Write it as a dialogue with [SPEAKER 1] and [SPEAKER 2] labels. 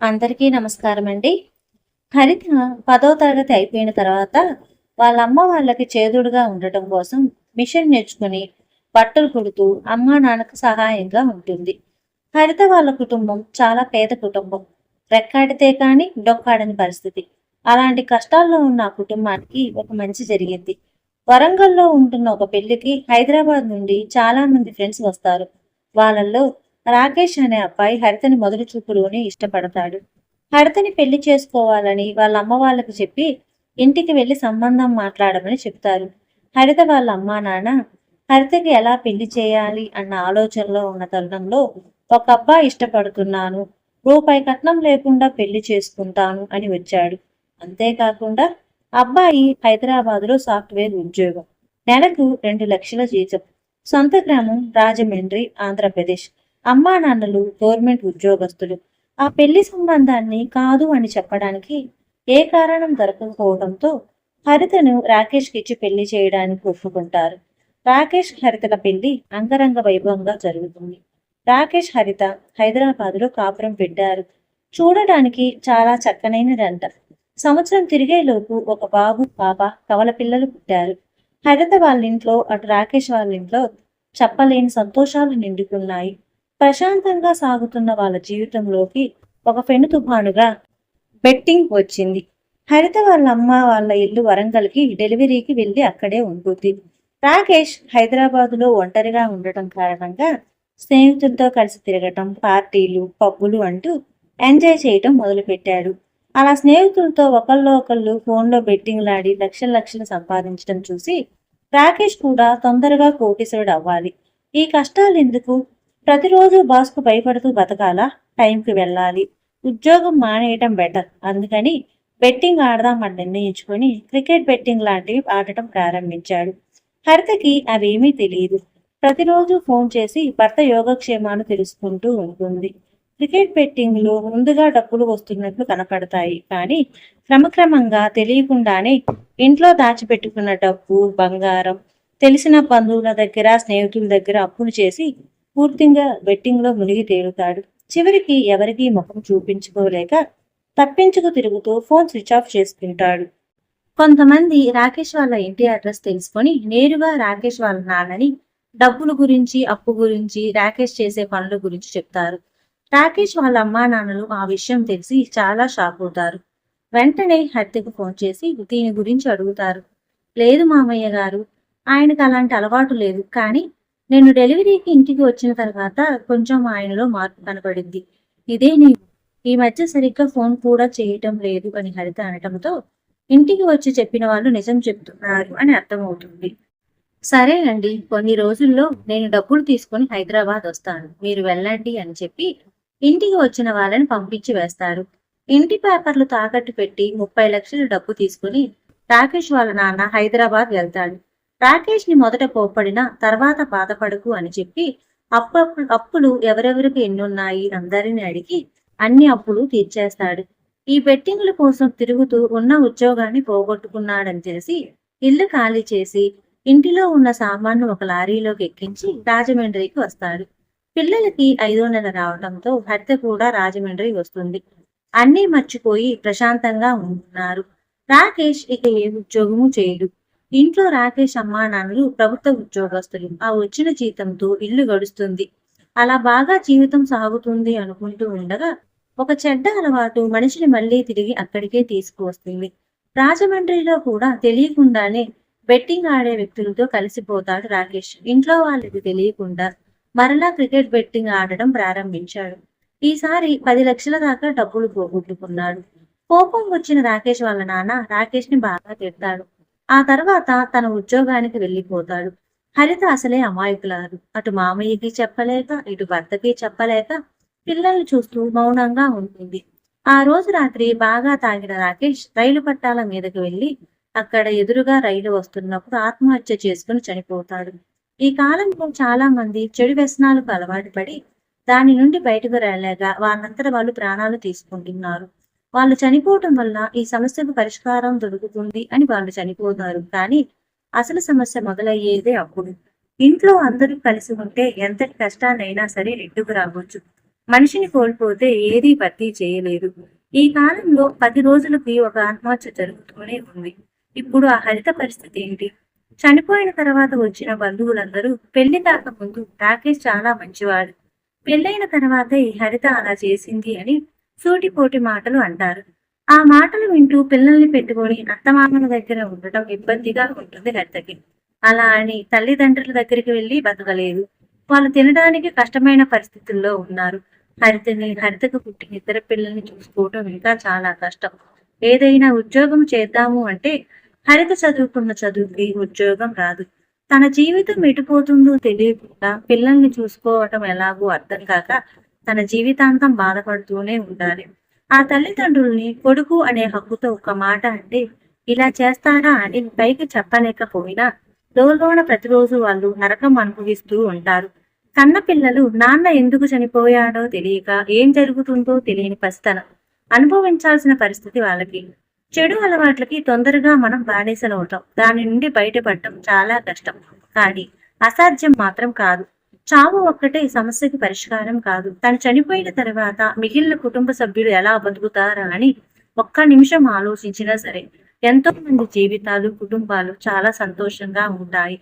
[SPEAKER 1] అందరికీ నమస్కారం అండి హరిత పదో తరగతి అయిపోయిన తర్వాత వాళ్ళ అమ్మ వాళ్ళకి చేదుడుగా ఉండటం కోసం మిషన్ నేర్చుకుని బట్టలు కుడుతూ అమ్మ నాన్నకు సహాయంగా ఉంటుంది. హరిత వాళ్ళ కుటుంబం చాలా పేద కుటుంబం. రెక్కాడితే కానీ డొక్కాడని పరిస్థితి. అలాంటి కష్టాల్లో ఉన్న ఆ కుటుంబానికి ఒక మంచి జరిగింది. వరంగల్లో ఉంటున్న ఒక పెళ్ళికి హైదరాబాద్ నుండి చాలా మంది ఫ్రెండ్స్ వస్తారు. వాళ్ళల్లో రాకేష్ అనే అబ్బాయి హరితని మొదటి చూపులోనే ఇష్టపడతాడు. హరితని పెళ్ళి చేసుకోవాలని వాళ్ళ అమ్మ వాళ్ళకి చెప్పి ఇంటికి వెళ్ళి సంబంధం మాట్లాడమని చెప్తారు. హరిత వాళ్ళ అమ్మా నాన్న హరితకి ఎలా పెళ్ళి చేయాలి అన్న ఆలోచనలో ఉన్న తరుణంలో ఒక అబ్బాయి ఇష్టపడుతున్నాను. రూపాయి కట్నం లేకుండా పెళ్ళి చేసుకుంటాను అని వచ్చాడు. అంతేకాకుండా అబ్బాయి హైదరాబాద్లో సాఫ్ట్వేర్ ఉద్యోగం. నెలకు రెండు లక్షల జీతం. సొంత గ్రామం రాజమండ్రి ఆంధ్రప్రదేశ్. అమ్మా నాన్నలు గవర్నమెంట్ ఉద్యోగస్తులు ఆ పెళ్ళి సంబంధాన్ని కాదు అని చెప్పడానికి ఏ కారణం దొరకకపోవడంతో హరితను రాకేష్కి ఇచ్చి పెళ్ళి చేయడానికి ఒప్పుకుంటారు. రాకేష్ హరితల పెళ్ళి అంగరంగ వైభవంగా జరుగుతుంది. రాకేష్ హరిత హైదరాబాద్లో కాపురం పెట్టారు. చూడడానికి చాలా చక్కనైనదంట. సంవత్సరం తిరిగేలోపు ఒక బాబు పాప కవల పిల్లలు పుట్టారు. హరిత వాళ్ళ ఇంట్లో అటు రాకేష్ వాళ్ళ ఇంట్లో చెప్పలేని సంతోషాలు నిండుకున్నాయి. ప్రశాంతంగా సాగుతున్న వాళ్ళ జీవితంలోకి ఒక పెను తుఫానుగా బెట్టింగ్ వచ్చింది. హరిత వాళ్ళ అమ్మ వాళ్ళ ఇల్లు వరంగల్కి డెలివరీకి వెళ్ళి అక్కడే ఉంటుంది రాకేష్ హైదరాబాదులో ఒంటరిగా ఉండటం కారణంగా స్నేహితులతో కలిసి తిరగటం పార్టీలు పబ్బులు అంటూ ఎంజాయ్ చేయటం మొదలుపెట్టాడు. అలా స్నేహితులతో ఒకళ్ళు ఒకళ్ళు ఫోన్లో బెట్టింగ్లాడి లక్షల లక్షలు సంపాదించడం చూసి రాకేష్ కూడా తొందరగా కోటీశ్వరుడు అవ్వాలి. ఈ కష్టాలు ఎందుకు? ప్రతిరోజు బాస్కు భయపడుతూ బతకాలా? టైంకి వెళ్ళాలి. ఉద్యోగం మానేయటం బెటర్. అందుకని బెట్టింగ్ ఆడదామని నిర్ణయించుకొని క్రికెట్ బెట్టింగ్ లాంటివి ఆడటం ప్రారంభించాడు. హరితకి అవేమీ తెలియదు. ప్రతిరోజు ఫోన్ చేసి భర్త యోగక్షేమాలు తెలుసుకుంటూ ఉంటుంది. క్రికెట్ బెట్టింగ్లో ముందుగా డబ్బులు వస్తున్నట్లు కనపడతాయి. కానీ క్రమక్రమంగా తెలియకుండానే ఇంట్లో దాచిపెట్టుకున్న డబ్బు బంగారం తెలిసిన బంధువుల దగ్గర స్నేహితుల దగ్గర అప్పులు చేసి పూర్తిగా బెట్టింగ్లో మునిగి తేలుతాడు. చివరికి ఎవరికీ ముఖం చూపించుకోలేక తప్పించుకు తిరుగుతూ ఫోన్ స్విచ్ ఆఫ్ చేసుకుంటాడు. కొంతమంది రాకేష్ వాళ్ళ ఇంటి అడ్రస్ తెలుసుకొని నేరుగా రాకేష్ వాళ్ళ నాన్నని డబ్బుల గురించి అప్పు గురించి రాకేష్ చేసే పనుల గురించి చెప్తారు. రాకేష్ వాళ్ళ అమ్మా నాన్నలు ఆ విషయం తెలిసి చాలా షాక్ అవుతారు. వెంటనే హత్యకు ఫోన్ చేసి దీని గురించి అడుగుతారు. లేదు మామయ్య గారు ఆయనకు అలాంటి అలవాటు లేదు కానీ నేను డెలివరీకి ఇంటికి వచ్చిన తర్వాత కొంచెం ఆయనలో మార్పు కనపడింది. ఇదే నీ ఈ మధ్య సరిగ్గా ఫోన్ కూడా చేయటం లేదు అని హరిత అనటంతో ఇంటికి వచ్చి చెప్పిన వాళ్ళు నిజం చెప్తున్నారు అని అర్థమవుతుంది. సరేనండి కొన్ని రోజుల్లో నేను డబ్బులు తీసుకొని హైదరాబాద్ వస్తాను. మీరు వెళ్ళండి అని చెప్పి ఇంటికి వచ్చిన వాళ్ళని పంపించి వేస్తారు. ఇంటి పేపర్లు తాకట్టు పెట్టి ముప్పై లక్షలు డబ్బు తీసుకుని రాకేష్ వాళ్ళ నాన్న హైదరాబాద్ వెళ్తాడు. రాకేష్ని మొదట కోప్పడినా తర్వాత బాధపడకు అని చెప్పి అప్పు అప్పులు ఎవరెవరికి ఎన్నున్నాయి అందరిని అడిగి అన్ని అప్పులు తీర్చేస్తాడు. ఈ బెట్టింగ్ల కోసం తిరుగుతూ ఉన్న ఉద్యోగాన్ని పోగొట్టుకున్నాడని తెలిసి ఇల్లు ఖాళీ చేసి ఇంటిలో ఉన్న సామాన్ను ఒక లారీలోకి ఎక్కించి రాజమండ్రికి వస్తాడు. పిల్లలకి ఐదో నెల రావడంతో భర్త కూడా రాజమండ్రి వస్తుంది. అన్నీ మర్చిపోయి ప్రశాంతంగా ఉంటున్నారు. రాకేష్ ఇక ఏ ఉద్యోగము చేయడు. ఇంట్లో రాకేష్ అమ్మానాన్నలు ప్రభుత్వ ఉద్యోగస్తులు. ఆ వచ్చిన జీతంతో ఇల్లు గడుస్తుంది. అలా బాగా జీవితం సాగుతుంది అనుకుంటూ ఉండగా ఒక చెడ్డ అలవాటు మనిషిని మళ్ళీ తిరిగి అక్కడికే తీసుకువస్తుంది. రాజమండ్రిలో కూడా తెలియకుండానే బెట్టింగ్ ఆడే వ్యక్తులతో కలిసిపోతాడు రాకేష్. ఇంట్లో వాళ్ళకి తెలియకుండా మరలా క్రికెట్ బెట్టింగ్ ఆడడం ప్రారంభించాడు. ఈసారి పది లక్షల దాకా డబ్బులు పోగొట్టుకున్నాడు. కోపం వచ్చిన రాకేష్ వాళ్ళ నాన్న రాకేష్ని బాగా తిడతాడు. ఆ తర్వాత తన ఉద్యోగానికి వెళ్ళిపోతాడు. హరిత అసలే అమాయకులారు అటు మామయ్యకి చెప్పలేక ఇటు భర్తకి చెప్పలేక పిల్లల్ని చూస్తూ మౌనంగా ఉంటుంది. ఆ రోజు రాత్రి బాగా తాగిన రాకేష్ రైలు పట్టాల మీదకి వెళ్ళి అక్కడ ఎదురుగా రైలు వస్తున్నప్పుడు ఆత్మహత్య చేసుకుని చనిపోతాడు. ఈ కాలంలో చాలా మంది చెడు వ్యసనాలకు అలవాటు పడి దాని నుండి బయటకు రాలేక వాళ్ళంతట వాళ్ళు ప్రాణాలు తీసుకుంటున్నారు. వాళ్ళు చనిపోవటం వల్ల ఈ సమస్యకు పరిష్కారం దొరుకుతుంది అని వాళ్ళు చనిపోతారు. కానీ అసలు సమస్య మొదలయ్యేదే అప్పుడు. ఇంట్లో అందరూ కలిసి ఉంటే ఎంతటి కష్టాన్నైనా సరే నెట్టుకు రావచ్చు. మనిషిని కోల్పోతే ఏదీ భర్తీ చేయలేదు. ఈ కాలంలో పది రోజులకి ఒక ఆత్మహత్య జరుగుతూనే ఉంది. ఇప్పుడు ఆ హరిత పరిస్థితి ఏంటి? చనిపోయిన తర్వాత వచ్చిన బంధువులందరూ పెళ్ళి కాకముందు రాకేష్ చాలా మంచివాడు. పెళ్ళైన తర్వాత ఈ హరిత అలా చేసింది అని సూటిపోటి మాటలు అంటారు. ఆ మాటలు వింటూ పిల్లల్ని పెట్టుకొని అత్తమామల దగ్గర ఉండటం ఇబ్బందిగా ఉంటుంది హరితకి అలా అని తల్లిదండ్రుల దగ్గరికి వెళ్ళి బతకలేదు. వాళ్ళు తినడానికి కష్టమైన పరిస్థితుల్లో ఉన్నారు. హరితని హరితకు పుట్టిన ఇతర పిల్లల్ని చూసుకోవటం ఇంకా చాలా కష్టం. ఏదైనా ఉద్యోగం చేద్దాము అంటే హరిత చదువుకున్న చదువుకి ఉద్యోగం రాదు. తన జీవితం ఎటుపోతుందో తెలియకుండా పిల్లల్ని చూసుకోవటం ఎలాగో అర్థం కాక తన జీవితాంతం బాధపడుతూనే ఉండాలి. ఆ తల్లిదండ్రుల్ని కొడుకు అనే హక్కుతో ఒక మాట అంటే ఇలా చేస్తారా అని పైకి చెప్పలేకపోయినా లోలోన ప్రతిరోజు వాళ్ళు నరకం అనుభవిస్తూ ఉంటారు. కన్న పిల్లలు నాన్న ఎందుకు చనిపోయాడో తెలియక ఏం జరుగుతుందో తెలియని పసితనం. అనుభవించాల్సిన పరిస్థితి వాళ్ళకి. చెడు అలవాట్లకి తొందరగా మనం బానిసలవుతాం. దాని నుండి బయటపడటం చాలా కష్టం. కానీ అసాధ్యం మాత్రం కాదు. చావు ఒక్కటే సమస్యకి పరిష్కారం కాదు. తను చనిపోయిన తర్వాత మిగిలిన కుటుంబ సభ్యులు ఎలా బతుకుతారా అని ఒక్క నిమిషం ఆలోచించినా సరే ఎంతో మంది జీవితాలు కుటుంబాలు చాలా సంతోషంగా ఉంటాయి.